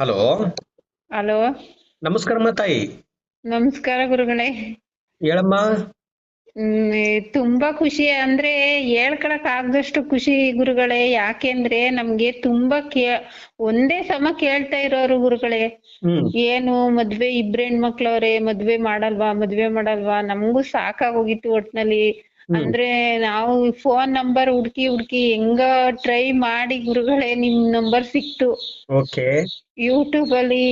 Hello. Hello. ನಮಸ್ಕಾರ ಮಾತಾಯಿ ನಮಸ್ಕಾರ ಗುರುಗಳೇ. ಹೇಳಮ್ಮ. ಹ್ಮ್ ತುಂಬಾ ಖುಷಿ ಅಂದ್ರೆ ಹೇಳ್ಕೊಳಕ್ ಆಗದಷ್ಟು ಖುಷಿ ಗುರುಗಳೇ. ಯಾಕೆಂದ್ರೆ ನಮ್ಗೆ ತುಂಬಾ ಕೇ ಒಂದೇ ಸಮ ಕೇಳ್ತಾ ಇರೋರು ಗುರುಗಳೇ. ಹ್ಮ್. ಏನು ಮದ್ವೆ ಇಬ್ರು ಹೆಣ್ಮಕ್ಳವ್ರೆ ಮದ್ವೆ ಮಾಡಲ್ವಾ ಮದ್ವೆ ಮಾಡಲ್ವಾ ನಮ್ಗೂ ಸಾಕಾಗೋಗಿತ್ತು ಒಟ್ನಲ್ಲಿ. ಅಂದ್ರೆ ನಾವು ಫೋನ್ ನಂಬರ್ ಹುಡ್ಕಿ ಹುಡ್ಕಿ ಹೆಂಗ ಟ್ರೈ ಮಾಡಿ ಗುರುಗಳೇ ನಿಮ್ ನಂಬರ್ ಸಿಕ್ತು. ಓಕೆ ಯೂಟ್ಯೂಬ್ ಅಲ್ಲಿ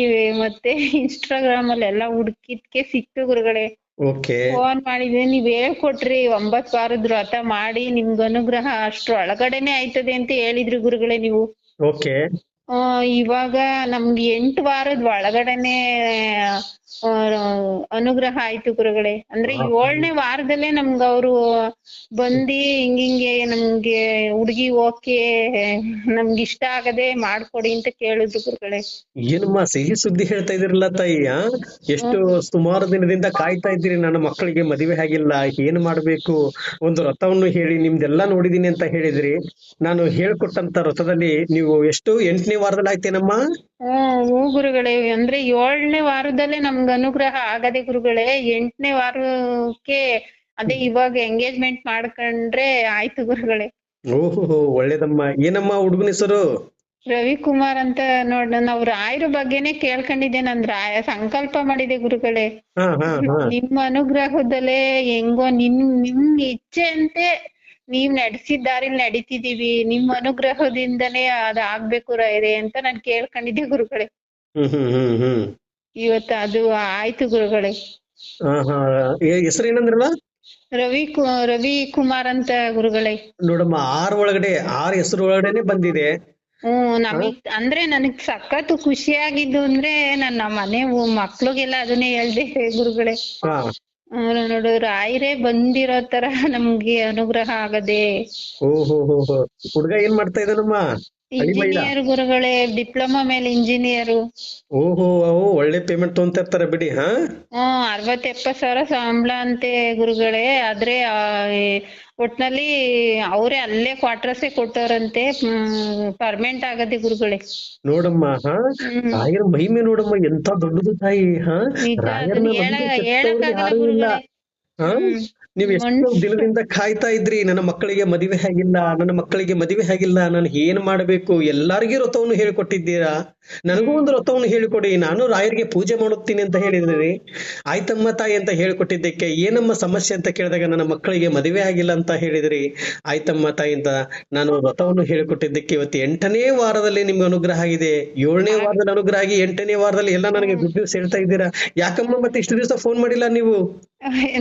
ಮತ್ತೆ ಇನ್ಸ್ಟಾಗ್ರಾಮ್ ಅಲ್ಲಿ ಎಲ್ಲ ಹುಡ್ಕಿದ್ಕೆ ಸಿಕ್ತು ಗುರುಗಳೇ. ಓಕೆ ಫೋನ್ ಮಾಡಿದ್ರೆ ನೀವ್ ಹೇಳ್ಕೊಟ್ರಿ ಒಂಬತ್ ವಾರದ ವ್ರತ ಮಾಡಿ ನಿಮ್ಗ್ ಅನುಗ್ರಹ ಅಷ್ಟ್ರ ಒಳಗಡೆನೆ ಆಯ್ತದೆ ಅಂತ ಹೇಳಿದ್ರಿ ಗುರುಗಳೇ ನೀವು. ಓಕೆ ಆ, ಇವಾಗ ನಮ್ಗೆ ಎಂಟು ವಾರದ ಒಳಗಡೆನೆ ಅನುಗ್ರಹ ಆಯ್ತು ಗುರುಗಳೇ. ಅಂದ್ರೆ ಏಳನೇ ವಾರದಲ್ಲೇ ನಮ್ಗ ಅವ್ರು ಬಂದಿ ಹಿಂಗಿಂಗೆ ನಮ್ಗೆ ಹುಡ್ಗಿ ಓಕೆ ನಮ್ಗೆ ಇಷ್ಟ ಆಗದೆ ಮಾಡ್ಕೊಡಿ ಅಂತ ಕೇಳಿದ್ರು ಗುರುಗಳೇ. ಏನಮ್ಮ ಸಿಹಿ ಸುದ್ದಿ ಹೇಳ್ತಾ ಇದಿರಲ್ಲ ತಾಯಿ? ಎಷ್ಟು ಸುಮಾರು ದಿನದಿಂದ ಕಾಯ್ತಾ ಇದ್ದೀರಿ ನನ್ನ ಮಕ್ಕಳಿಗೆ ಮದುವೆ ಆಗಿಲ್ಲ ಏನ್ ಮಾಡ್ಬೇಕು? ಒಂದು ರಥವನ್ನು ಹೇಳಿ ನಿಮ್ದೆಲ್ಲಾ ನೋಡಿದೀನಿ ಅಂತ ಹೇಳಿದ್ರಿ. ನಾನು ಹೇಳ್ಕೊಟ್ಟಂತ ರಥದಲ್ಲಿ ನೀವು ಎಷ್ಟು ಎಂಟನೇ ವಾರದಲ್ಲಿ ಆಯ್ತೇನಮ್ಮ? ಹ್ಮ್ ಗುರುಗಳೇ. ಅಂದ್ರೆ ಏಳನೇ ವಾರದಲ್ಲೇ ನಮ್ಗ್ ಅನುಗ್ರಹ ಆಗದೆ ಗುರುಗಳೇ ಎಂಟನೇ ವಾರಕ್ಕೆ ಅದೇ ಇವಾಗ ಎಂಗೇಜ್ಮೆಂಟ್ ಮಾಡ್ಕೊಂಡ್ರೆ ಆಯ್ತು ಗುರುಗಳೇ. ಓಹೋ ಒಳ್ಳೇದಮ್ಮ. ಏನಮ್ಮ ಹುಡುಗನ ಹೆಸರು? ರವಿಕುಮಾರ್ ಅಂತ ನೋಡ್ ನಾವ್ ರಾಯರ ಬಗ್ಗೆನೇ ಕೇಳ್ಕೊಂಡಿದ್ದೆ ನನ್ ರಾಯ ಸಂಕಲ್ಪ ಮಾಡಿದೆ ಗುರುಗಳೇ. ನಿಮ್ಮ ಅನುಗ್ರಹದಲ್ಲೇ ಹೆಂಗೋ ನಿಮ್ ನಿಮ್ ಇಚ್ಛೆಯಂತೆ ನೀವ್ ನಡೆಸಿದ ದಾರಿಲ್ ನಡೀತಿದೀವಿ ನಿಮ್ ಅನುಗ್ರಹದಿಂದನೇ ಅದ್ ಆಗ್ಬೇಕು ರಾಯರೇ ಅಂತ ನಾನ್ ಕೇಳ್ಕೊಂಡಿದ್ದೆ ಗುರುಗಳೇ. ಹ್ಮ್ ಹ್ಮ್ ಹ್ಮ್. ಇವತ್ತು ಅದು ಆಯ್ತು ಗುರುಗಳೇ. ಹೆಸರು ಏನಂದ್ರಲ್ಲ? ರವಿ ರವಿ ಕುಮಾರ್ ಅಂತ ಗುರುಗಳೇ. ನೋಡಮ್ಮ ಆರ್ ಒಳಗಡೆ ಆರ್ ಹೆಸರು ಒಳಗಡೆನೆ ಬಂದಿದೆ. ಹ್ಮ್ ನಮಗ್ ಅಂದ್ರೆ ನನಗ್ ಸಖತ್ ಖುಷಿಯಾಗಿದ್ದು ಅಂದ್ರೆ ನನ್ನ ಮನೆ ಮಕ್ಳಿಗೆಲ್ಲ ಅದನ್ನೇ ಹೇಳ್ದೆ ಗುರುಗಳೇ. ನೋಡು ರಾಯರೇ ಬಂದಿರೋ ತರ ನಮ್ಗೆ ಅನುಗ್ರಹ ಆಗದೆ. ಓಹೋ ಹುಡುಗ ಏನ್ ಮಾಡ್ತಾ ಇದ್ದಾನಮ್ಮ? ಇಂಜಿನಿಯರ್ ಗುರುಗಳೇ ಡಿಪ್ಲೊಮಾ ಮೇಲೆ ಇಂಜಿನಿಯರ್ ಓಹೋ ಒಳ್ಳೆ ಪೇಮೆಂಟ್ ತಗೊಂತ ಇರ್ತಾರೆ ಬಿಡಿ ಹಾ? ಅರವತ್ ಎಪ್ಪತ್ ಸಾವಿರ ಸಂಬಳ ಅಂತೆ ಗುರುಗಳೇ. ಆದ್ರೆ ಒಟ್ನಲ್ಲಿ ಅವ್ರೇ ಅಲ್ಲೇ ಕ್ವಾರ್ಟರ್ಸೇ ಕೊಟ್ಟವ್ರಂತೆ ಪರ್ಮನೆಂಟ್ ಆಗದೆ ಗುರುಗಳೇ. ನೋಡಮ್ಮ ಹಾ? ರಾಯರ ಮಹಿಮೆ ನೋಡಮ್ಮ ಎಂತ ದೊಡ್ಡದು ತಾಯಿ ಹಾ? ರಾಯರನ್ನ ಹೇಳ ನಂಬಿ ಕೆಟ್ಟವ್ರು ಇಲ್ಲ. ಹಾ? ನೀವ್ ಎಷ್ಟೋ ದಿನದಿಂದ ಕಾಯ್ತಾ ಇದ್ರಿ ನನ್ನ ಮಕ್ಕಳಿಗೆ ಮದುವೆ ಆಗಿಲ್ಲ ನನ್ನ ಮಕ್ಕಳಿಗೆ ಮದುವೆ ಆಗಿಲ್ಲ ನಾನು ಏನ್ ಮಾಡಬೇಕು? ಎಲ್ಲಾರ್ಗಿ ವ್ರತವನ್ನು ಹೇಳಿಕೊಟ್ಟಿದ್ದೀರಾ? ನನಗೂ ಒಂದು ವ್ರತವನ್ನು ಹೇಳಿಕೊಡಿ ನಾನು ರಾಯರಿಗೆ ಪೂಜೆ ಮಾಡುತ್ತೀನಿ ಅಂತ ಹೇಳಿದ್ರಿ. ಆಯ್ತಮ್ಮ ತಾಯಿ ಅಂತ ಹೇಳಿಕೊಟ್ಟಿದ್ದಕ್ಕೆ ಏನಮ್ಮ ಸಮಸ್ಯೆ ಅಂತ ಕೇಳಿದಾಗ ನನ್ನ ಮಕ್ಕಳಿಗೆ ಮದುವೆ ಆಗಿಲ್ಲ ಅಂತ ಹೇಳಿದ್ರಿ. ಆಯ್ತಮ್ಮ ತಾಯಿ ಅಂತ ನಾನು ವ್ರತವನ್ನು ಹೇಳಿಕೊಟ್ಟಿದ್ದಕ್ಕೆ ಇವತ್ತು ಎಂಟನೇ ವಾರದಲ್ಲಿ ನಿಮ್ಗೆ ಅನುಗ್ರಹ ಆಗಿದೆ. ಏಳನೇ ವಾರದಲ್ಲಿ ಅನುಗ್ರಹ ಆಗಿ ಎಂಟನೇ ವಾರದಲ್ಲಿ ಎಲ್ಲ ನನಗೆ ಗುಡ್ ನ್ಯೂಸ್ ಹೇಳ್ತಾ ಇದ್ದೀರಾ? ಯಾಕಮ್ಮ ಮತ್ತೆ ಇಷ್ಟು ದಿವಸ ಫೋನ್ ಮಾಡಿಲ್ಲ ನೀವು?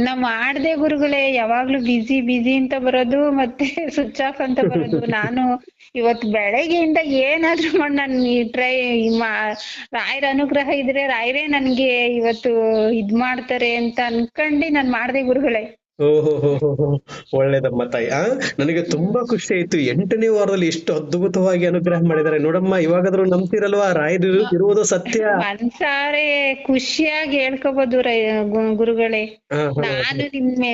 ನಾ ಮಾಡ್ದೆ ಗುರುಗಳೇ ಯಾವಾಗ್ಲೂ ಬಿಸಿ ಬಿಸಿ ಅಂತ ಬರೋದು ಮತ್ತೆ ಸ್ವಿಚ್ ಆಫ್ ಅಂತ ಬರೋದು. ನಾನು ಇವತ್ ಬೆಳಗ್ಗೆಯಿಂದ ಏನಾದ್ರೂ ಮಾಡಿ ನಾನ್ ಟ್ರೈ ರಾಯರ ಅನುಗ್ರಹ ಇದ್ರೆ ರಾಯರೇ ನನ್ಗೆ ಇವತ್ತು ಇದ್ ಮಾಡ್ತಾರೆ ಅಂತ ಅನ್ಕೊಂಡಿ ನಾನ್ ಮಾಡ್ದೆ ಗುರುಗಳೇ. ಓಹೋ ಹೋ ಹೋ ಹೋ ಒಳ್ಳೇದಮ್ಮ ತಾಯಿ. ಆ? ನನಗೆ ತುಂಬಾ ಖುಷಿ ಆಯ್ತು. ಎಂಟನೇ ವಾರದಲ್ಲಿ ಎಷ್ಟು ಅದ್ಭುತವಾಗಿ ಅನುಗ್ರಹ ಮಾಡಿದ್ದಾರೆ. ನೋಡಮ್ಮ ಇವಾಗಾದ್ರೂ ನಂಬ್ತಿರಲ್ವಾ? ರಾಯರು ಇರುವುದು ಸತ್ಯ. ಮನ್ಸಾರೆ ಖುಷಿಯಾಗಿ ಹೇಳ್ಕೋಬಹುದು ರೈ ಗು- ಗುರುಗಳೇ. ಹಾ ಹಾ ನಾನು ನಿಮ್ಮ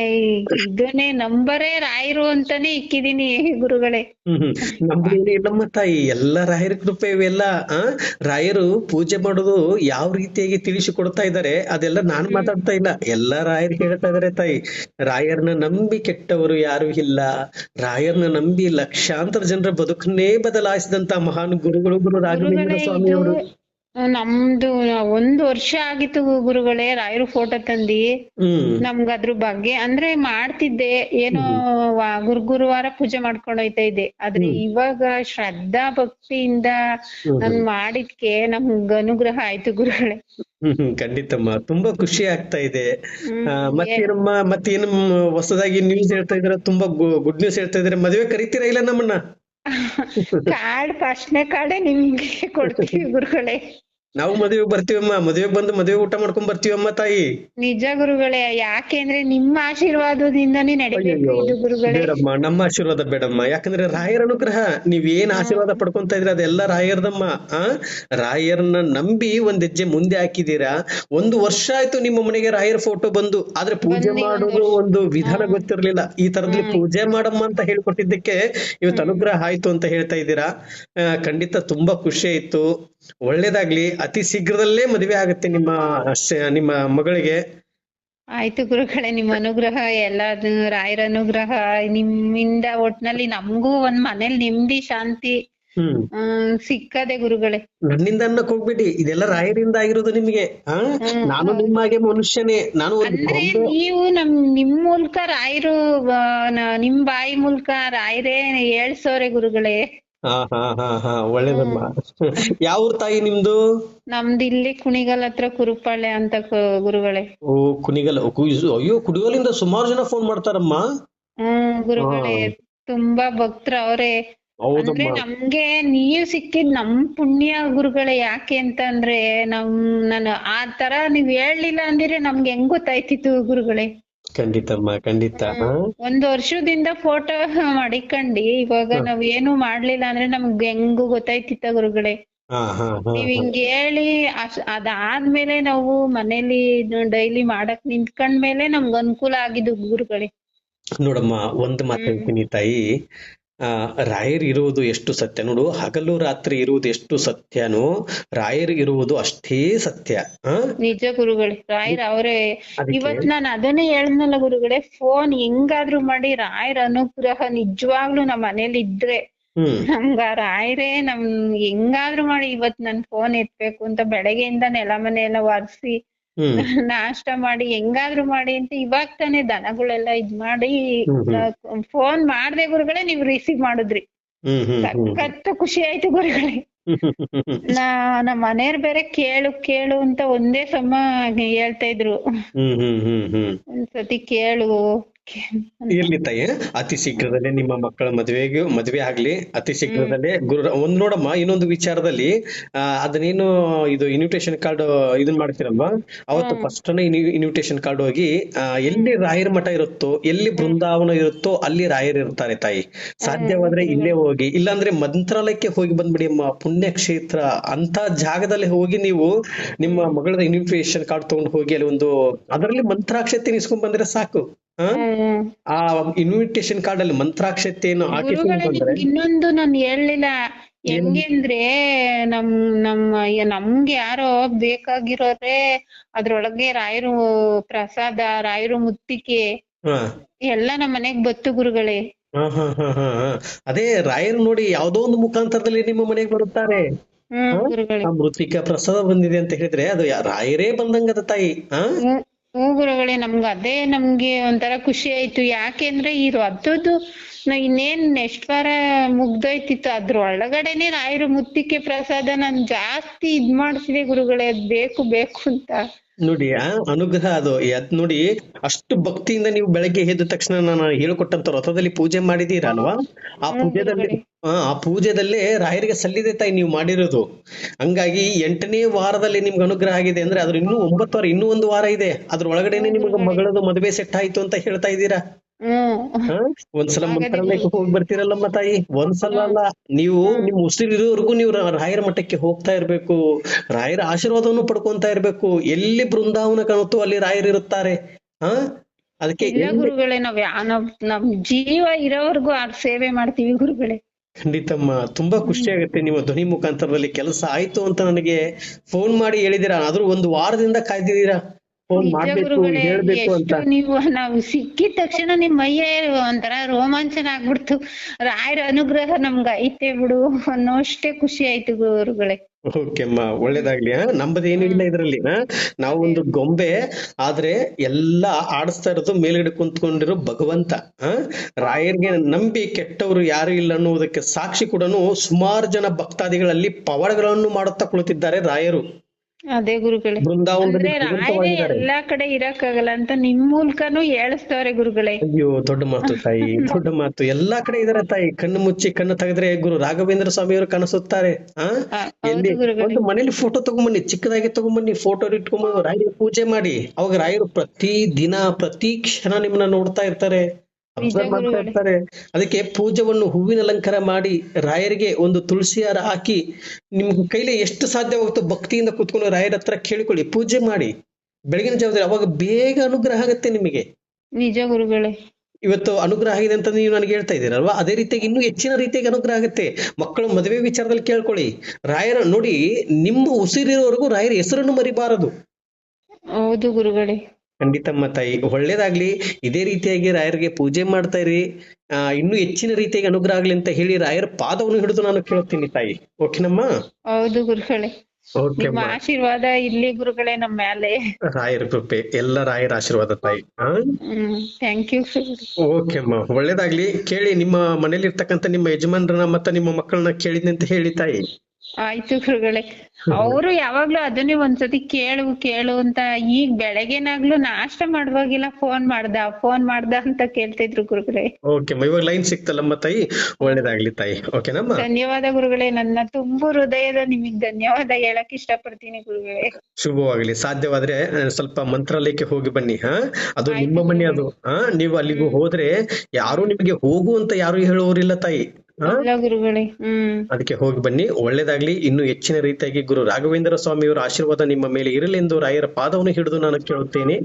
ಇದನ್ನೇ ನಂಬರೇ ರಾಯರು ಅಂತಾನೆ ಇಕ್ಕಿದೀನಿ ಗುರುಗಳೇ. ಹ್ಮ್ ಹ್ಮ್. ನಮ್ದೇನು ಇಲ್ಲಮ್ಮ ತಾಯಿ ಎಲ್ಲ ರಾಯರ ಕೃಪೆ ಇವೆಲ್ಲ ಆ? ರಾಯರು ಪೂಜೆ ಮಾಡೋದು ಯಾವ ರೀತಿಯಾಗಿ ತಿಳಿಸಿ ಕೊಡ್ತಾ ಇದ್ದಾರೆ ಅದೆಲ್ಲ ನಾನ್ ಮಾತಾಡ್ತಾ ಇಲ್ಲ. ಎಲ್ಲ ರಾಯರು ಹೇಳ್ತಾ ಇದಾರೆ ತಾಯಿ. ರಾಯರ್ನ ನಂಬಿ ಕೆಟ್ಟವರು ಯಾರು ಇಲ್ಲ. ರಾಯರ್ನ ನಂಬಿ ಲಕ್ಷಾಂತರ ಜನರ ಬದುಕನ್ನೇ ಬದಲಾಯಿಸಿದಂತ ಮಹಾನ್ ಗುರುಗಳು ಗುರು ರಾಘವೇಂದ್ರ ಸ್ವಾಮಿಯವರು. ಸ್ವಾಮಿ ಇದು ಅವರು ನಮ್ದು ಒಂದ್ ವರ್ಷ ಆಗಿತ್ತು ಗುರುಗಳೇ ರಾಯರು ಫೋಟೋ ತಂದಿ. ನಮ್ಗ ಅದ್ರ ಬಗ್ಗೆ ಅಂದ್ರೆ ಮಾಡ್ತಿದ್ದೆ. ಏನೋ ವಾ- ಗುರು ಗುರುವಾರ ಪೂಜೆ ಮಾಡ್ಕೊಂಡ್ ಹೋಯ್ತಾ ಇದ್ದೆ. ಆದ್ರೆ ಇವಾಗ ಶ್ರದ್ಧಾ ಭಕ್ತಿಯಿಂದ ನಾನ್ ಮಾಡಿದ್ಕೆ ನಮ್ಗ್ ಅನುಗ್ರಹ ಆಯ್ತು ಗುರುಗಳೇ. ಹ್ಮ್ ಖಂಡಿತಮ್ಮ. ತುಂಬಾ ಖುಷಿ ಆಗ್ತಾ ಇದೆ. ಆ, ಮತ್ತೇನಮ್ಮ ಮತ್ತೇನಮ್ಮ ಹೊಸದಾಗಿ ನ್ಯೂಸ್ ಹೇಳ್ತಾ ಇದ್ರ ತುಂಬಾ ಗುಡ್ ನ್ಯೂಸ್ ಹೇಳ್ತಾ ಇದ್ರೆ ಮದುವೆ ಕರಿತೀರಾ ಇಲ್ಲ ನಮ್ಮನ್ನ? ಕಾರ್ಡ್ ಫಸ್ಟ್ನೇ ಕಾರ್ಡೇ ನಿಮ್ಗೆ ಕೊಡ್ತೀವಿ ಗುರುಗಳೇ. ನಾವು ಮದುವೆಗೆ ಬರ್ತೀವಮ್ಮ. ಮದುವೆಗೆ ಬಂದು ಮದುವೆ ಊಟ ಮಾಡ್ಕೊಂಡ್ ಬರ್ತೀವಮ್ಮ ತಾಯಿ. ನಿಜ ಗುರುಗಳೇ ಯಾಕೆಂದ್ರೆ ನಿಮ್ಮ ಆಶೀರ್ವಾದದಿಂದನೇ ನಡಿಬೇಕು ಇದು ಗುರುಗಳೇ. ಬೇಡಮ್ಮ ನಮ್ಮ ಆಶೀರ್ವಾದ ಬೇಡಮ್ಮ. ಯಾಕಂದ್ರೆ ರಾಯರ ಅನುಗ್ರಹ ನೀವ್ ಏನ್ ಆಶೀರ್ವಾದ ಪಡ್ಕೊಂತ ಇದ್ರಿ ಅದೆಲ್ಲ ರಾಯರ್ದಮ್ಮ. ಆ? ರಾಯರ್ನ ನಂಬಿ ಒಂದ್ ಹೆಜ್ಜೆ ಮುಂದೆ ಹಾಕಿದೀರಾ ಒಂದು ವರ್ಷ ಆಯ್ತು ನಿಮ್ಮ ಮನೆಗೆ ರಾಯರ್ ಫೋಟೋ ಬಂದು. ಆದ್ರೆ ಪೂಜೆ ಮಾಡೋದು ಒಂದು ವಿಧಾನ ಗೊತ್ತಿರ್ಲಿಲ್ಲ. ಈ ತರದಲ್ಲಿ ಪೂಜೆ ಮಾಡಮ್ಮ ಅಂತ ಹೇಳ್ಕೊಟ್ಟಿದ್ದಕ್ಕೆ ಇವತ್ತು ಅನುಗ್ರಹ ಆಯ್ತು ಅಂತ ಹೇಳ್ತಾ ಇದ್ದೀರಾ. ಖಂಡಿತ ತುಂಬಾ ಖುಷಿ ಆಯ್ತು. ಒಳ್ಳೇದಾಗ್ಲಿ. ಅತಿ ಶೀಘ್ರದಲ್ಲೇ ಮದುವೆ ಆಗುತ್ತೆ ನಿಮ್ಮ ಶ- ನಿಮ್ಮ ಮಗಳಿಗೆ. ಆಯ್ತು ಗುರುಗಳೇ ನಿಮ್ಮ ಅನುಗ್ರಹ ಎಲ್ಲ ರಾಯರ ಅನುಗ್ರಹ ನಿಮ್ಮಿಂದ ಒಟ್ನಲ್ಲಿ ನಮ್ಗೂ ಒಂದ್ ಮನೇಲಿ ನೆಮ್ಮದಿ ಶಾಂತಿ ಹ್ಮ್. ಸಿಕ್ಕದೆ ಗುರುಗಳೇ. ನನ್ನಿಂದ ಅನ್ನಕ್ ಹೋಗ್ಬೇಡಿ. ಇದೆಲ್ಲ ರಾಯರಿಂದ ಆಗಿರೋದು ನಿಮ್ಗೆ ಆ? ನಾನು ನಿಮ್ಮ ಹಾಗೆ ಮನುಷ್ಯನೇ. ನಾನು ಒಂದು ಅಂದ್ರೆ ನೀವು ನಮ್ ನಿಮ್ ಮೂಲಕ ರಾಯರು ಆ, ನ- ನಿಮ್ ಬಾಯಿ ಮೂಲಕ ರಾಯರೇ ಹೇಳ್ಸೋರೆ ಗುರುಗಳೇ. ಹಾ ಹಾ ಹಾ ಹಾ ಒಳ್ಳೇದಮ್ಮ. ಯಾವ ಊರ್ ತಾಯಿ ನಿಮ್ದು? ನಮ್ದು ಇಲ್ಲಿ ಕುಣಿಗಲ್ ಹತ್ರ ಕುರುಪಾಳೆ ಅಂತ ಕು- ಗುರುಗಳೇ. ಓ ಕುಣಿಗಲ್. ಓ, ಕು- ಇದು- ಅಯ್ಯೋ ಕುಣಿಗಲಿಂದ ಸುಮಾರು ಜನ ಫೋನ್ ಮಾಡ್ತಾರಮ್ಮ. ಹ್ಮ್ ಗುರುಗಳೇ ತುಂಬಾ ಭಕ್ತರು ಅವ್ರೆ. ಅಂದ್ರೆ ಹೌದಮ್ಮ ನಮ್ಗೆ ನೀವ್ ಸಿಕ್ಕಿದ್ ನಮ್ ಪುಣ್ಯ ಗುರುಗಳೇ ಯಾಕೆ ಅಂತ ಅಂದ್ರೆ ನಮ್ ನಾನು ಆ ತರ ನೀವ್ ಹೇಳ್ಲಿಲ್ಲ ಅಂದ್ರೆ ನಮ್ಗೆ ಹೆಂಗ್ ಗೊತ್ತಾಯ್ತಿತ್ತು ಗುರುಗಳೇ? ಖಂಡಿತಮ್ಮ ಖಂಡಿತ. ಒಂದ್ ವರ್ಷದಿಂದ ಫೋಟೋ ಮಡಿಕಂಡಿ. ಇವಾಗ ನಾವ್ ಏನು ಮಾಡ್ಲಿಲ್ಲ ಅಂದ್ರೆ ನಮ್ಗ್ ಹೆಂಗು ಗೊತ್ತಾಯ್ತಿತ್ತ ಗುರುಗಳೇ. ನೀವ್ ಹಿಂಗ್ ಹೇಳಿ ಅದಾದ್ಮೇಲೆ ನಾವು ಮನೇಲಿ ಡೈಲಿ ಮಾಡಕ್ ನಿಂತ್ಕೊಂಡ್ಮೇಲೆ ನಮ್ಗ್ ಅನುಕೂಲ ಆಗಿದ್ದು ಗುರುಗಳೇ. ನೋಡಮ್ಮ ಒಂದ್ ಮಾತು ಹೇಳ್ತೀನಿ ತಾಯಿ. ರಾಯರ್ ಇರುವುದು ಎಷ್ಟು ಸತ್ಯ? ನೋಡು ಹಗಲು ರಾತ್ರಿ ಇರುವುದು ಎಷ್ಟು ಸತ್ಯನೋ ರಾಯರ್ ಇರುವುದು ಅಷ್ಟೇ ಸತ್ಯ. ನಿಜ ಗುರುಗಳೇ ರಾಯರ್ ಅವರೇ ಇವತ್ ನಾನು ಅದನ್ನೇ ಹೇಳ್ದಲ್ಲ ಗುರುಗಳೇ ಫೋನ್ ಹೆಂಗಾದ್ರೂ ಮಾಡಿ ರಾಯರ್ ಅನುಗ್ರಹ ನಿಜವಾಗ್ಲೂ ನಮ್ಮ ಮನೇಲಿ ಇದ್ರೆ. ನಮ್ಗ ರಾಯರೇ ನಮ್ ಹೆಂಗಾದ್ರೂ ಮಾಡಿ ಇವತ್ ನನ್ ಫೋನ್ ಎತ್ಬೇಕು ಅಂತ ಬೆಳಗ್ಗೆಯಿಂದ ನೆಲ ಮನೆ ಎಲ್ಲ ಒರ್ಸಿ ನಾಷ್ಟ ಮಾಡಿ ಹೆಂಗಾದ್ರು ಮಾಡಿ ಅಂತ ಇವಾಗ ತಾನೆ ದನಗಳೆಲ್ಲ ಇದ್ ಮಾಡಿ ಫೋನ್ ಮಾಡ್ದೆ ಗುರುಗಳೇ ನೀವ್ ರಿಸೀವ್ ಮಾಡಿದ್ರಿ. ಸಖತ್ ಖುಷಿ ಆಯ್ತು ಗುರುಗಳೇ. ನಾ ನಮ್ಮ ಮನೆಯವ್ರ್ ಬೇರೆ ಕೇಳು ಕೇಳು ಅಂತ ಒಂದೇ ಸಮ ಹೇಳ್ತಾ ಇದ್ರು. ಒಂದ್ಸತಿ ಕೇಳು ಇರ್ಲಿ ತಾಯಿ ಅತಿ ಶೀಘ್ರದಲ್ಲಿ ನಿಮ್ಮ ಮಕ್ಕಳ ಮದುವೆಗೆ ಮದುವೆ ಆಗ್ಲಿ ಅತಿ ಶೀಘ್ರದಲ್ಲಿ ಗುರು ಒಂದ್ ನೋಡಮ್ಮ ಇನ್ನೊಂದು ವಿಚಾರದಲ್ಲಿ ಆ ಅದನ್ನೇನು ಇದು ಇನ್ವಿಟೇಷನ್ ಕಾರ್ಡ್ ಇದನ್ ಮಾಡ್ತೀರಲ್ವಾ? ಅವತ್ತು ಫಸ್ಟ್ ಇನ್ವಿಟೇಷನ್ ಕಾರ್ಡ್ ಹೋಗಿ ಆ, ಎಲ್ಲಿ ರಾಯರ ಮಠ ಇರುತ್ತೋ ಎಲ್ಲಿ ಬೃಂದಾವನ ಇರುತ್ತೋ ಅಲ್ಲಿ ರಾಯರ್ ಇರ್ತಾರೆ ತಾಯಿ. ಸಾಧ್ಯವಾದ್ರೆ ಇಲ್ಲೇ ಹೋಗಿ ಇಲ್ಲಾಂದ್ರೆ ಮಂತ್ರಾಲಯಕ್ಕೆ ಹೋಗಿ ಬಂದ್ಬಿಡಿ ಅಮ್ಮ ಪುಣ್ಯಕ್ಷೇತ್ರ. ಅಂತ ಜಾಗದಲ್ಲಿ ಹೋಗಿ ನೀವು ನಿಮ್ಮ ಮಗಳ ಇನ್ವಿಟೇಷನ್ ಕಾರ್ಡ್ ತಗೊಂಡು ಹೋಗಿ ಅಲ್ಲಿ ಒಂದು ಅದರಲ್ಲಿ ಮಂತ್ರಾಕ್ಷತೆ ಇಸ್ಕೊಂಡ್ ಬಂದ್ರೆ ಸಾಕು. ಆ ಆ ಇನ್ವಿಟೇಷನ್ ಕಾರ್ಡ್ ಅಲ್ಲಿ ಗುರುಗಳೇ ನಿಮ್ಗೆ ಇನ್ನೊಂದು ನಾನು ಹೇಳಲಿಲ್ಲ. ಹೆಂಗೆ ಅಂದ್ರೆ ನಮ್ ನಮ್ಮ ನಮ್ಗೆ ಯಾರೋ ಬೇಕಾಗಿರೋರೆ ಅದ್ರೊಳಗೆ ರಾಯರು ಪ್ರಸಾದ ರಾಯರು ಮುತ್ತಿಕೆ ಎಲ್ಲ ನಮ್ ಮನೆಗ್ ಬತ್ತು ಗುರುಗಳೇ. ಅದೇ ರಾಯರು ನೋಡಿ ಯಾವ್ದೋ ಒಂದು ಮುಖಾಂತರದಲ್ಲಿ ನಿಮ್ಮ ಮನೆಗೆ ಬರುತ್ತಾರೆ. ಮೃತಿಕ ಪ್ರಸಾದ ಬಂದಿದೆ ಅಂತ ಹೇಳಿದ್ರೆ ಅದು ರಾಯರೇ ಬಂದಂಗದ ತಾಯಿ. ಆ ಹ್ಞೂ ಗುರುಗಳೇ ನಮ್ಗೆ ಅದೇ ನಮ್ಗೆ ಒಂಥರ ಖುಷಿ ಆಯ್ತು. ಯಾಕೆಂದ್ರೆ ಈ ನಾ ಇನ್ನೇನ್ ನೆಕ್ಸ್ಟ್ ವಾರ ಮುಗ್ದೋಯ್ತಿತ್ತು. ಅದ್ರ ಒಳಗಡೆನೆ ರಾಯರು ಮುತ್ತಿಗೆ ಪ್ರಸಾದ ನಾನ್ ಜಾಸ್ತಿ ಇದ್ ಮಾಡ್ಸಿದೆ ಗುರುಗಳೇ. ಅದ್ ಬೇಕು ಬೇಕು ಅಂತ. ನೋಡಿ ಆ ಅನುಗ್ರಹ ಅದು. ಅದ್ ನೋಡಿ ಅಷ್ಟು ಭಕ್ತಿಯಿಂದ ನೀವು ಬೆಳಗ್ಗೆ ಎದ್ದ ತಕ್ಷಣ ನಾನು ಹೇಳ್ಕೊಟ್ಟಂತ ರಥದಲ್ಲಿ ಪೂಜೆ ಮಾಡಿದೀರ ಅಲ್ವಾ? ಆ ಪೂಜೆದಲ್ಲಿ ಆ ಪೂಜೆದಲ್ಲೇ ರಾಯರಿಗೆ ಸಲ್ಲಿದೆ ತಾಯಿ ನೀವು ಮಾಡಿರೋದು. ಹಂಗಾಗಿ ಎಂಟನೇ ವಾರದಲ್ಲಿ ನಿಮ್ಗೆ ಅನುಗ್ರಹ ಆಗಿದೆ ಅಂದ್ರೆ ಅದ್ರ ಇನ್ನೂ ಒಂಬತ್ತು ವಾರ ಇನ್ನೂ ಒಂದು ವಾರ ಇದೆ. ಅದ್ರ ಒಳಗಡೆನೆ ನಿಮ್ಗೆ ಮಗಳದು ಮದುವೆ ಸೆಟ್ ಆಯ್ತು ಅಂತ ಹೇಳ್ತಾ ಇದ್ದೀರಾ? ಒಂದ್ಸಲ ಮಂತ್ರಾಲಯಕ್ಕೆ ಹೋಗಿ ಬರ್ತೀರಲ್ಲಮ್ಮ ತಾಯಿ? ಒಂದ್ಸಲ ಅಲ್ಲ. ನೀವು ನಿಮ್ ಉಸಿರಿರೋವರೆಗೂ ನೀವು ರಾ- ರಾಯರ ಮಠಕ್ಕೆ ಹೋಗ್ತಾ ಇರ್ಬೇಕು. ರಾಯರ ಆಶೀರ್ವಾದವನ್ನು ಪಡ್ಕೊಂತ ಇರ್ಬೇಕು. ಎಲ್ಲಿ ಬೃಂದಾವನ ಕಾಣುತ್ತೋ ಅಲ್ಲಿ ರಾಯರ್ ಇರುತ್ತಾರೆ. ಹಾ? ಅದಕ್ಕೆ ಗುರುಗಳೇ ನಾವ್ ನಾವ್ ನಮ್ ಜೀವ ಇರೋವರ್ಗು ಆ ಸೇವೆ ಮಾಡ್ತೀವಿ ಗುರುಗಳೇ. ಖಂಡಿತಮ್ಮ. ತುಂಬಾ ಖುಷಿ ಆಗುತ್ತೆ ನಿಮ್ಮ ಧ್ವನಿ ಮುಖಾಂತರದಲ್ಲಿ ಕೆಲಸ ಆಯ್ತು ಅಂತ ನನಗೆ ಫೋನ್ ಮಾಡಿ ಹೇಳಿದೀರಾ ಆದ್ರೂ ಒಂದು ವಾರದಿಂದ ಕಾಯ್ದಿದ್ದೀರಾ? ಫೋನ್ ಮಾಡ್ಬೇಕು ಹೇಳ್ಬೇಕು ಅಂತ. ನೀವು ನಾವು ಸಿಕ್ಕಿದ ತಕ್ಷಣ ನಿಮ್ ಮೈಯೇ ಒಂಥರ ರೋಮಾಂಚನ ಆಗ್ಬಿಡ್ತು ರಾಯರ ಅನುಗ್ರಹ ನಮ್ಗ ಐತೆ ಬಿಡು ಅನ್ನೋಷ್ಟೇ ಖುಷಿ ಆಯ್ತು ಗುರುಗಳೇ. ಓಕೆಮ್ಮ ಒಳ್ಳೇದಾಗ್ಲಿ ಇಲ್ಲ ಇದ್ರಲ್ಲಿ ನಾವು ಒಂದು ಗೊಂಬೆ ಆದ್ರೆ ಎಲ್ಲಾ ಆಡಿಸ್ತಾ ಇರೋದು ಮೇಲ್ಗಡೆ ಕುಂತ್ಕೊಂಡಿರೋ ಭಗವಂತ ರಾಯರ್ಗೆ ನಂಬಿ ಕೆಟ್ಟವರು ಯಾರು ಇಲ್ಲ ಅನ್ನುವುದಕ್ಕೆ ಸಾಕ್ಷಿ ಕೂಡ ಸುಮಾರು ಜನ ಭಕ್ತಾದಿಗಳಲ್ಲಿ ಪವಾಡಗಳನ್ನು ಮಾಡುತ್ತಾ ಕುಳಿತಿದ್ದಾರೆ ರಾಯರು. ಅದೇ ಗುರುಗಳೇ. ಅಂದ್ರೆ ರಾಯರೇ ಎಲ್ಲಾ ಕಡೆ ಇರಕ್ಕಾಗಲ್ಲ ಅಂತ ನಿಮ್ ಮೂಲಕನು ಹೇಳಿಸ್ತವ್ರೆ ಗುರುಗಳೇ. ಅಯ್ಯೋ ದೊಡ್ಡ ಮಾತು ತಾಯಿ ದೊಡ್ಡ ಮಾತು. ಎಲ್ಲಾ ಕಡೆ ಇದಾರೆ ತಾಯಿ. ಕಣ್ಣು ಮುಚ್ಚಿ ಕಣ್ಣು ತೆಗೆದ್ರೆ ಗುರು ರಾಘವೇಂದ್ರ ಸ್ವಾಮಿಯವರು ಕಾಣಿಸುತ್ತಾರೆ. ಆ? ಎಲ್ಲಿ? ಒಂದು ಮನೇಲಿ ಫೋಟೋ ತಗೊಂಬನ್ನಿ ಚಿಕ್ಕದಾಗಿ ತಗೊಂಬನ್ನಿ ಫೋಟೋ ಇಟ್ಕೊಂಡ್ಬಂದು ರಾಯರಿಗೆ ಪೂಜೆ ಮಾಡಿ. ಅವಾಗ ರಾಯರು ಪ್ರತಿ ದಿನ ಪ್ರತಿ ಕ್ಷಣ ನಿಮ್ಮನ್ನ ನೋಡ್ತಾ ಇರ್ತಾರೆ. ಅಬ್ಸರ್ವ್ ಮಾಡ್ತಾ ಗುರುಗಳೇ. ಇರ್ತಾರೆ. ಅದಕ್ಕೆ ಪೂಜವನ್ನು ಹೂವಿನ ಅಲಂಕಾರ ಮಾಡಿ ರಾಯರಿಗೆ ಒಂದು ತುಳಸಿ ಹಾರ ಹಾಕಿ ನಿಮ್ ಕೈಲಿ ಎಷ್ಟು ಸಾಧ್ಯವಾಗುತ್ತೋ ಭಕ್ತಿಯಿಂದ ಕೂತ್ಕೊಂಡು ರಾಯರ ಹತ್ರ ಕೇಳಿಕೊಳ್ಳಿ ಪೂಜೆ ಮಾಡಿ. ಬೆಳಗಿನ ಜಾವದಲ್ಲಿ ಅವಾಗ ಬೇಗ ಅನುಗ್ರಹ ಆಗತ್ತೆ ನಿಮಗೆ. ನಿಜ ಗುರುಗಳೇ. ಇವತ್ತು ಅನುಗ್ರಹ ಆಗಿದೆ ಅಂತ ನೀವು ನನಗೆ ಹೇಳ್ತಾ ಇದ್ದೀರಲ್ವಾ ಅದೇ ರೀತಿಯಾಗಿ ಇನ್ನೂ ಹೆಚ್ಚಿನ ರೀತಿಯಾಗಿ ಅನುಗ್ರಹ ಆಗುತ್ತೆ. ಮಕ್ಕಳು ಮದುವೆ ವಿಚಾರದಲ್ಲಿ ಕೇಳ್ಕೊಳ್ಳಿ. ರಾಯರ ನೋಡಿ ನಿಮ್ಮ ಉಸಿರಿರೋವರೆಗೂ ರಾಯರ ಹೆಸರನ್ನು ಮರಿಬಾರದು. ಹೌದು ಗುರುಗಳೇ. ಖಂಡಿತಮ್ಮ ತಾಯಿ. ಒಳ್ಳೇದಾಗ್ಲಿ. ಇದೇ ರೀತಿಯಾಗಿ ರಾಯರಿಗೆ ಪೂಜೆ ಮಾಡ್ತಾ ಇರಿ ಆ ಇನ್ನೂ ಹೆಚ್ಚಿನ ರೀತಿಯಾಗಿ ಅನುಗ್ರಹ ಆಗ್ಲಿ ಅಂತ ಹೇಳಿ ರಾಯರ ಪಾದವನ್ನು ಹಿಡಿದು ನಾನು ಕೇಳುತ್ತೀನಿ ತಾಯಿ. ಓಕೆನಮ್ಮ ಹೌದು ಗುರುಗಳೇ. ನಿಮ್ಮ ಆಶೀರ್ವಾದ ಇಲ್ಲಿ ಗುರುಗಳೇ ನಮ್ಮ ಮೇಲೆ ರಾಯರ ಕೃಪೆ. ಎಲ್ಲ ರಾಯರ ಆಶೀರ್ವಾದ ತಾಯಿ. ಥ್ಯಾಂಕ್ ಯು ಓಕೆ ಅಮ್ಮ. ಒಳ್ಳೇದಾಗ್ಲಿ. ಕೇಳಿ ನಿಮ್ಮ ಮನೇಲಿ ಇರ್ತಕ್ಕಂಥ ನಿಮ್ಮ ಯಜಮಾನ್ರನ್ನ ಮತ್ತೆ ನಿಮ್ಮ ಮಕ್ಕಳನ್ನ ಕೇಳಿದ್ನಿ ಅಂತ ಹೇಳಿ ತಾಯಿ. ಆಯ್ತು ಗುರುಗಳೇ. ಅವರು ಯಾವಾಗ್ಲೂ ಅದನ್ನೇ ಒಂದ್ಸತಿ ಕೇಳು ಕೇಳು ಅಂತ ಈಗ ಬೆಳಗ್ಗೆನಾಗ್ಲೂ ನಾಷ್ಟ ಮಾಡುವಾಗಿಲ್ಲ ಫೋನ್ ಮಾಡ್ದ ಫೋನ್ ಮಾಡ್ದ ಅಂತ ಕೇಳ್ತಿದ್ರು ಗುರುಗಳೇ. ಓಕೆ ಇವಾಗ ಲೈನ್ ಸಿಕ್ತಲ್ಲಮ್ಮ ತಾಯಿ? ಒಳ್ಳೇದಾಗ್ಲಿ ತಾಯಿ. ಓಕೆನಮ್ಮ ಧನ್ಯವಾದ ಗುರುಗಳೇ ನನ್ನ ತುಂಬು ಹೃದಯದ ನಿಮಗ್ ಧನ್ಯವಾದ ಹೇಳಕ್ ಇಷ್ಟಪಡ್ತೀನಿ ಗುರುಗಳೇ. ಶುಭವಾಗ್ಲಿ. ಸಾಧ್ಯವಾದ್ರೆ ಸ್ವಲ್ಪ ಮಂತ್ರಾಲಯಕ್ಕೆ ಹೋಗಿ ಬನ್ನಿ ಹಾ? ಅದು ನಿಮ್ಮ ಮನೆ ಅದು. ಹಾ ನೀವು ಅಲ್ಲಿಗೂ ಹೋದ್ರೆ ಯಾರು ನಿಮಗೆ ಹೋಗು ಅಂತ ಯಾರು ಹೇಳುವವರಿಲ್ಲ ತಾಯಿ. ಅದಕ್ಕೆ ಹೋಗಿ ಬನ್ನಿ. ಒಳ್ಳೇದಾಗ್ಲಿ. ಇನ್ನು ಹೆಚ್ಚಿನ ರೀತಿಯಾಗಿ ಗುರು ರಾಘವೇಂದ್ರ ಸ್ವಾಮಿಯವರ ಆಶೀರ್ವಾದ ನಿಮ್ಮ ಮೇಲೆ ಇರಲೆಂದು ರಾಯರ ಪಾದವನ್ನು ಹಿಡಿದು ನಾನು ಕೇಳುತ್ತೇನೆ.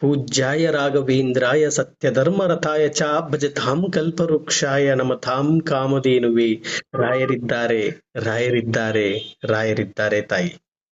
ಪೂಜ್ಯಾಯ ರಾಘವೇಂದ್ರಾಯ ಸತ್ಯ ಧರ್ಮ ರಥಾಯ ಚ ಭಜತಾಂ ಕಲ್ಪವೃಕ್ಷಾಯ ಥಾಮ್ ಕಾಮಧೇನುವೆ. ರಾಯರಿದ್ದಾರೆ. ರಾಯರಿದ್ದಾರೆ. ರಾಯರಿದ್ದಾರೆ ತಾಯಿ.